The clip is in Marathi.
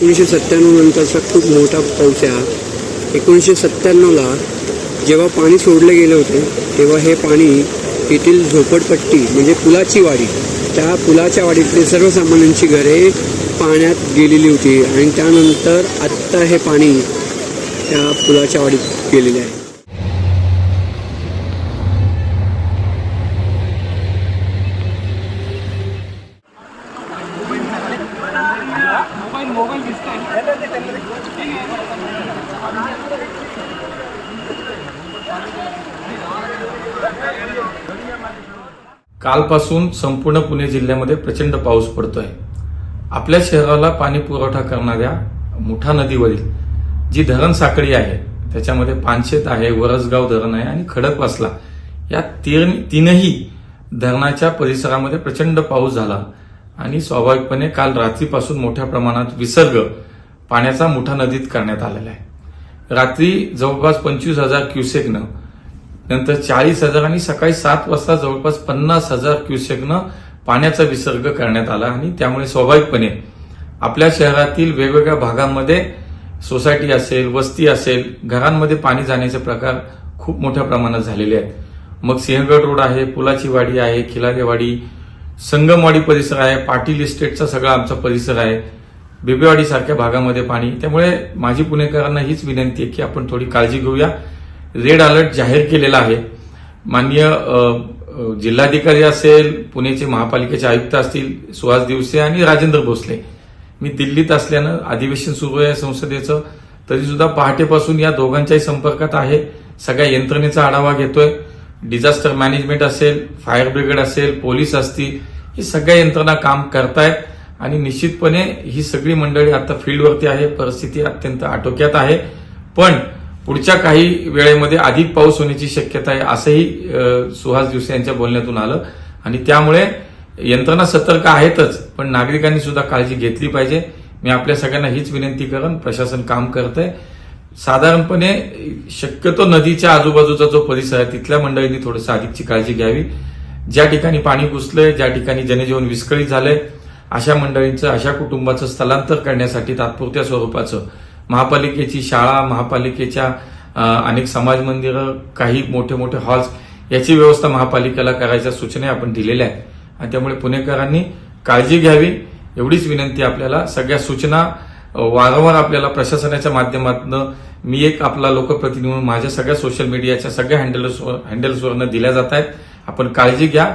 एकोणीसशे सत्त्याण्णव नंतरचा खूप मोठा पाऊस आहे हा. एकोणीसशे सत्त्याण्णवला जेव्हा पाणी सोडले गेले होते तेव्हा हे पाणी येथील झोपडपट्टी म्हणजे पुलाची वाडी त्या पुलाच्या वाडीतली सर्वसामान्यांची घरे पाण्यात गेलेली होती आणि त्यानंतर आत्ता हे पाणी त्या पुलाच्या वाडीत गेलेले आहे. कालपासून संपूर्ण पुणे जिल्ह्यामध्ये प्रचंड पाऊस पडतोय. आपल्या शहराला पाणी पुरवठा करणाऱ्या मुठा नदीवरील जी धरण साखळी आहे त्याच्यामध्ये पानशेत आहे वरसगाव धरण आहे आणि खडकवासला या तीन तीनही धरणाच्या परिसरामध्ये प्रचंड पाऊस झाला. आणि स्वाभाविकपणे काल रात्रीपासून मोठ्या प्रमाणात विसर्ग पाण्याचा मुठा नदीत करण्यात आलेला आहे. रात्री जवळपास पंचवीस हजार क्युसेकनं नंतर चाळीस हजार आणि सकाळी सात वाजता जवळपास पन्नास हजार क्युसेकनं पाण्याचा विसर्ग करण्यात आला आणि त्यामुळे स्वाभाविकपणे आपल्या शहरातील वेगवेगळ्या भागांमध्ये सोसायटी असेल वस्ती असेल घरांमध्ये पाणी जाण्याचे प्रकार खूप मोठ्या प्रमाणात झालेले आहेत. मग सिंहगड रोड आहे पुलाची वाडी आहे खिलारेवाडी संगमवाडी परिसर आहे पाटील इस्टेटचा सगळा आमचा परिसर आहे. बेबेवाडी सारख्या भागामध्ये पाणी. त्यामुळे माझी पुणेकरांना हीच विनंती आहे की आपण थोडी काळजी घेऊया. रेड अलर्ट जाहीर केलेला आहे. माननीय जिल्हाधिकारी असेल पुणेचे महापालिकेचे आयुक्त असतील सुहास दिवसे आणि राजेंद्र भोसले. मी दिल्लीत असल्यानं अधिवेशन सुरू आहे संसदेचं. तरी सुद्धा पहाटेपासून या दोघांच्याही संपर्कात आहे. सगळ्या यंत्रणेचा आढावा घेतोय. डिझास्टर मॅनेजमेंट असेल फायर ब्रिगेड असेल पोलीस असतील ही सगळ्या यंत्रणा काम करतायत. आणि निश्चितपणे ही सगळी मंडळी आता फील्डवरती आहे. परिस्थिती अत्यंत आटोक्यात आहे. पण पुढच्या काही वेळेमध्ये अधिक पाऊस होण्याची शक्यता आहे असंही सुहास दिवसे यांच्या बोलण्यातून आलं. आणि त्यामुळे यंत्रणा सतर्क आहेतच पण नागरिकांनी सुद्धा काळजी घेतली पाहिजे. मी आपल्या सगळ्यांना हीच विनंती करेन प्रशासन काम करतंय. साधारणपणे शक्यतो नदीच्या आजूबाजूचा जो परिसर आहे तिथल्या मंडळींनी थोडंसं अधिकची काळजी घ्यावी. ज्या ठिकाणी पाणी घुसलंय ज्या ठिकाणी जनजीवन विस्कळीत झालंय अशा मंडळींचं अशा कुटुंबाचं स्थलांतर करण्यासाठी तात्पुरत्या स्वरूपाचं महापालिकेची शाळा महापालिकेच्या अनेक समाज मंदिरं काही मोठे मोठे हॉल्स याची व्यवस्था महापालिकेला करायच्या सूचना आपण दिलेल्या आहेत. आणि त्यामुळे पुणेकरांनी काळजी घ्यावी एवढीच विनंती आपल्याला. सगळ्या सूचना वारंवार आपल्याला प्रशासनाच्या माध्यमातून मी एक आपला लोकप्रतिनिधी म्हणून माझ्या सगळ्या सोशल मीडियाच्या सगळ्या हँडल्स हँडल्सवरनं दिल्या जात आहेत. आपण काळजी घ्या.